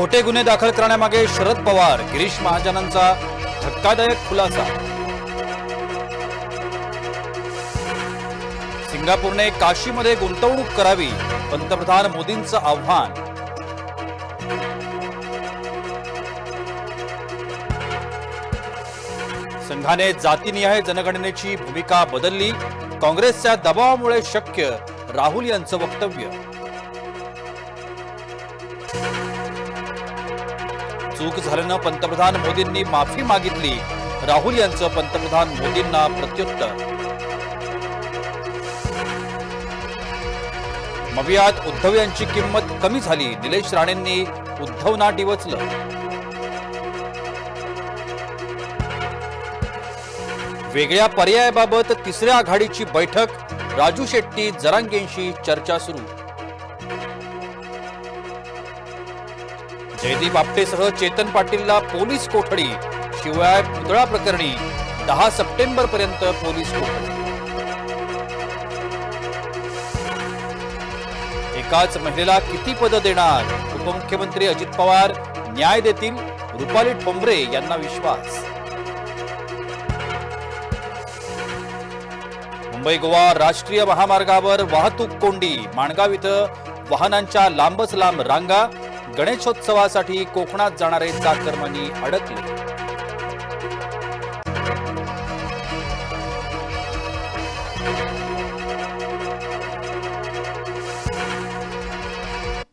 खोटे गुन्हे दाखल करण्यामागे शरद पवार गिरीश महाजनांचा धक्कादायक खुलासा. सिंगापूरने काशीमध्ये गुंतवणूक करावी पंतप्रधान मोदींचं आव्हान. संघाने जातीनिहाय जनगणनेची भूमिका बदलली काँग्रेसच्या दबावामुळे शक्य राहुल यांचं वक्तव्य. चूक झाल्यानं पंतप्रधान मोदींनी माफी मागितली. राहुल यांचं पंतप्रधान मोदींना प्रत्युत्तर. मवियात उद्धव यांची किंमत कमी झाली. निलेश राणेंनी उद्धवना डिवचलं. वेगळ्या पर्यायाबाबत तिसऱ्या आघाडीची बैठक. राजू शेट्टी जरांगेंशी चर्चा सुरू. जयदीप आपटेसह चेतन पाटीलला पोलीस कोठडी शिवाय पुतळा प्रकरणी दहा सप्टेंबर पर्यंत पोलीस कोठडी. एकाच महिलेला किती पद देणार? उपमुख्यमंत्री अजित पवार न्याय देतील? रुपाली ठोंबरे यांना विश्वास. मुंबई गोवा राष्ट्रीय महामार्गावर वाहतूक कोंडी माणगाव इथं वाहनांच्या लांबच लांब रांगा गणेशोत्सवासाठी कोकणात जाणारे चाकरमानी अडकले.